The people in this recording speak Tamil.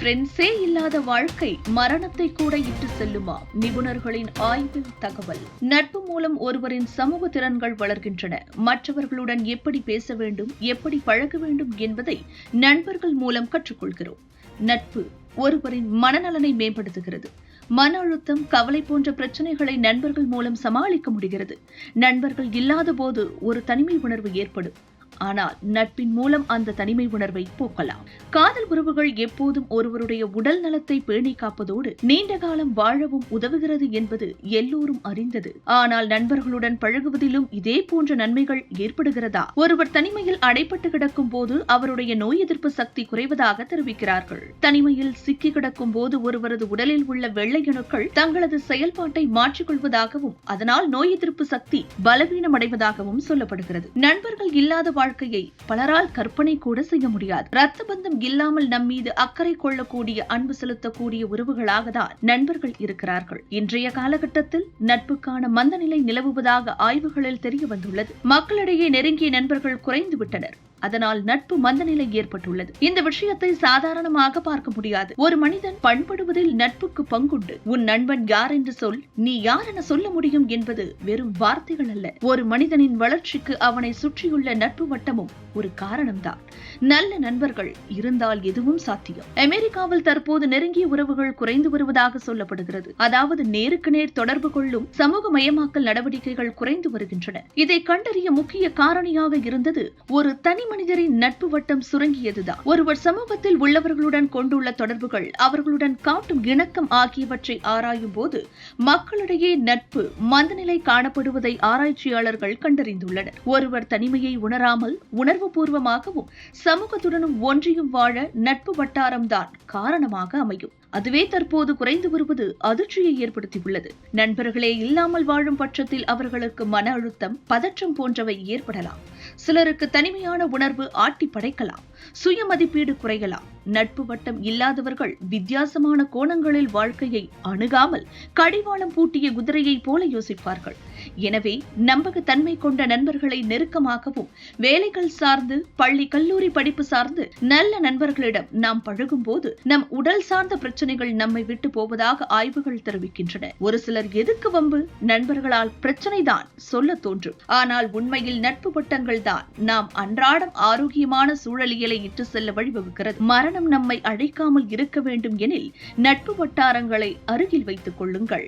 ஃப்ரெண்ட்ஸே இல்லாத வாழ்க்கை மரணத்தை கூட இட்டு செல்லுமா? நிபுணர்களின் ஆய்வில் தகவல். நட்பு மூலம் ஒருவரின் சமூக திறன்கள் வளர்கின்றன. மற்றவர்களுடன் எப்படி பேச வேண்டும் எப்படி பழக வேண்டும் என்பதை நண்பர்கள் மூலம் கற்றுக்கொள்கிறோம். நட்பு ஒருவரின் மனநலனை மேம்படுத்துகிறது. மன அழுத்தம் கவலை போன்ற பிரச்சனைகளை நண்பர்கள் மூலம் சமாளிக்க முடிகிறது. நண்பர்கள் இல்லாத போது ஒரு தனிமை உணர்வு ஏற்படும். ஆனால் நட்பின் மூலம் அந்த தனிமை உணர்வை போக்கலாம். காதல் உறவுகள் எப்போதும் ஒருவருடைய உடல் நலத்தை பேணி காப்பதோடு நீண்ட காலம் வாழவும் உதவுகிறது என்பது எல்லோரும் அறிந்தது. ஆனால் நண்பர்களுடன் பழகுவதிலும் இதே போன்ற நன்மைகள் ஏற்படுகிறதா? ஒருவர் தனிமையில் அடைப்பட்டு கிடக்கும் போது அவருடைய நோய் எதிர்ப்பு சக்தி குறைவதாக தெரிவிக்கிறார்கள். தனிமையில் சிக்கி கிடக்கும் போது ஒருவரது உடலில் உள்ள வெள்ளை அணுக்கள் தங்களது செயல்பாட்டை மாற்றிக்கொள்வதாகவும் அதனால் நோய் எதிர்ப்பு சக்தி பலவீனமடைவதாகவும் சொல்லப்படுகிறது. நண்பர்கள் இல்லாத வாழ்க்கையை பலரால் கற்பனை கூட செய்ய முடியாது. ரத்த பந்தம் இல்லாமல் நம் மீது அக்கறை கொள்ளக்கூடிய அன்பு செலுத்தக்கூடிய உறவுகளாக தான் நண்பர்கள் இருக்கிறார்கள். இன்றைய காலகட்டத்தில் நட்புக்கான மந்தநிலை நிலவுவதாக ஆய்வுகளில் தெரிய வந்துள்ளது மக்களிடையே நெருங்கிய நண்பர்கள் குறைந்து விட்டனர் அதனால் நட்பு மந்தநிலை ஏற்பட்டுள்ளது. இந்த விஷயத்தை சாதாரணமாக பார்க்க முடியாது. ஒரு மனிதன் பண்படுவதில் நட்புக்கு பங்குண்டு. உன் நண்பன் யார் என்று சொல். நீ யார் என சொல்ல முடியும் என்பது வெறும் வார்த்தைகள் அல்ல. ஒரு மனிதனின் வளர்ச்சிக்கு அவனை சுற்றியுள்ள நட்பு வட்டமும் ஒரு காரணம்தான். நல்ல நண்பர்கள் இருந்தால் எதுவும் சாத்தியம். அமெரிக்காவில் தற்போது நெருங்கிய உறவுகள் குறைந்து வருவதாக சொல்லப்படுகிறது. அதாவது நேருக்கு நேர் தொடர்பு கொள்ளும் சமூக மயமாக்கல் நடவடிக்கைகள் குறைந்து வருகின்றன. இதை கண்டறிய முக்கிய காரணியாக இருந்தது ஒரு தனி மனிதரின் நட்பு வட்டம் சுருங்கியதுதான். ஒருவர் சமூகத்தில் உள்ளவர்களுடன் கொண்டுள்ள தொடர்புகள் அவர்களுடன் காட்டும் இணக்கம் ஆகியவற்றை ஆராயும் போது மக்களிடையே நட்பு மந்தநிலை காணப்படுவதை ஆராய்ச்சியாளர்கள் கண்டறிந்துள்ளனர். ஒருவர் தனிமையை உணராமல் உணர்வு பூர்வமாகவும் சமூகத்துடனும் ஒன்றியும் வாழ நட்பு வட்டாரம்தான் காரணமாக அமையும். அதுவே தற்போது குறைந்து வருவது அதிர்ச்சியை ஏற்படுத்தியுள்ளது. நண்பர்களே இல்லாமல் வாழும் பட்சத்தில் அவர்களுக்கு மன அழுத்தம் பதற்றம் போன்றவை ஏற்படலாம். சிலருக்கு தனிமையான உணர்வு ஆட்டி படைக்கலாம் சுய மதிப்பீடு குறையலாம். நட்பு வட்டம் இல்லாதவர்கள் வித்தியாசமான கோணங்களில் வாழ்க்கையை அணுகாமல் கடிவாளம் பூட்டிய குதிரையைப் போல யோசிப்பார்கள். எனவே நம்பகத்தன்மை கொண்ட நண்பர்களை நெருக்கமாகவும் வேலைகள் சார்ந்து பள்ளி கல்லூரி படிப்பு சார்ந்து நல்ல நண்பர்களிடம் நாம் பழகும் போது நம் உடல் சார்ந்த பிரச்சனைகள் நம்மை விட்டு போவதாக ஆய்வுகள் தெரிவிக்கின்றன. ஒரு சிலர் எதுக்கு வம்பு? நண்பர்களால் பிரச்சனைதான் சொல்ல தோன்றும். ஆனால் உண்மையில் நட்பு வட்டங்கள் தான் நாம் அன்றாடம் ஆரோக்கியமான சூழலியலை இட்டு செல்ல வழிவகுக்கிறது. மரணம் நம்மை அழைக்காமல் இருக்க வேண்டும் எனில் நட்பு வட்டாரங்களை அருகில் வைத்துக் கொள்ளுங்கள்.